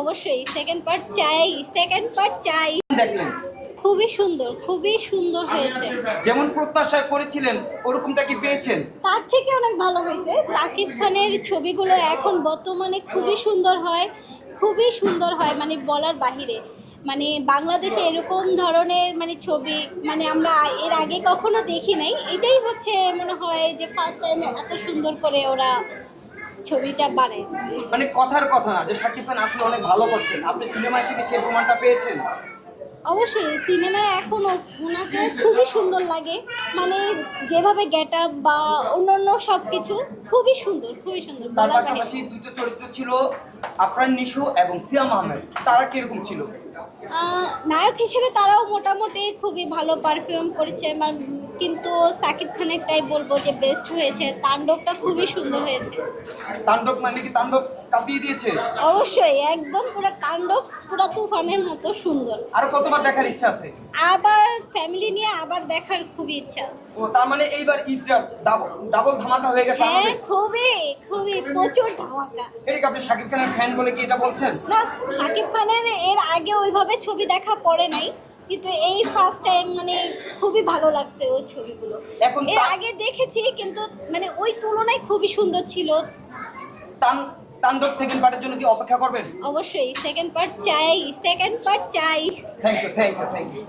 অবশ্যই second part চাই second part চাই। দেখলেন। খুবই সুন্দর খুবই সুন্দর হয়েছে। যেমন প্রত্যাশা করেছিলেন ওরকমটা কি পেয়েছেন? তার থেকে অনেক ভালো হয়েছে। সাকিব খানের ছবিগুলো এখন বর্তমানে খুবই সুন্দর হয় খুবই সুন্দর হয় মানে বলার বাহিরে। মানে বাংলাদেশে এরকম ধরনের মানে ছবি মানে আমরা এর আগে কখনো দেখি নাই। এটাই হচ্ছে মনে হয় যে ফার্স্ট টাইম এত সুন্দর করে ওরা ছবিটা বানায়। মানে কথার কথা না যে শাকিব খান আসলে অনেক ভালো করছেন। আপনি সিনেমা এসে কি সেই প্রমাণটা পেয়েছেন? অবশ্যই সিনেমায় এখন ওনাকে খুবই সুন্দর লাগে। মানে যেভাবে গেট আপ বা অন্যান্য সব কিছু খুবই সুন্দর খুবই সুন্দর তার পাশাপাশি দুটো চরিত্র ছিল আফরান নিশো এবং সিয়াম আহমেদ। তারা কীরকম ছিল? নায়ক হিসেবে তারাও মোটামুটি খুবই ভালো পারফর্ম করেছে। মানে কিন্তু সাকিব খানের খানেরটাই বলব যে বেস্ট হয়েছে। তাণ্ডবটা খুবই সুন্দর হয়েছে। তাণ্ডব মানে কি তাণ্ডব কাঁপিয়ে দিয়েছে? অবশ্যই একদম পুরো তাণ্ডব পুরো তুফানের মতো সুন্দর। আর কতবার দেখার ইচ্ছা আছে? আবার ফ্যামিলি নিয়ে আবার দেখার খুবই ইচ্ছা আছে। ও তার মানে এইবার ঈদটা ডাবল ধামাকা হয়ে গেছে হ্যাঁ খুবই খুবই প্রচুর ধামাকা। এটা কি আপনি শাকিব খানের ফ্যান বলে কি এটা বলছেন? না শাকিব খানের এর আগে ওইভাবে ছবি দেখা পড়ে নাই। কিন্তু এই ফার্স্ট টাইম মানে খুবই ভালো লাগছে ওই ছবিগুলো। এখন এর তা- আগে দেখেছি কিন্তু মানে ওই তুলনায় খুবই সুন্দর ছিল। তান তাণ্ডব সেকেন্ড পার্টের জন্য কি অপেক্ষা করবেন? অবশ্যই সেকেন্ড পার্ট চাই সেকেন্ড পার্ট চাই। Thank you thank you thank you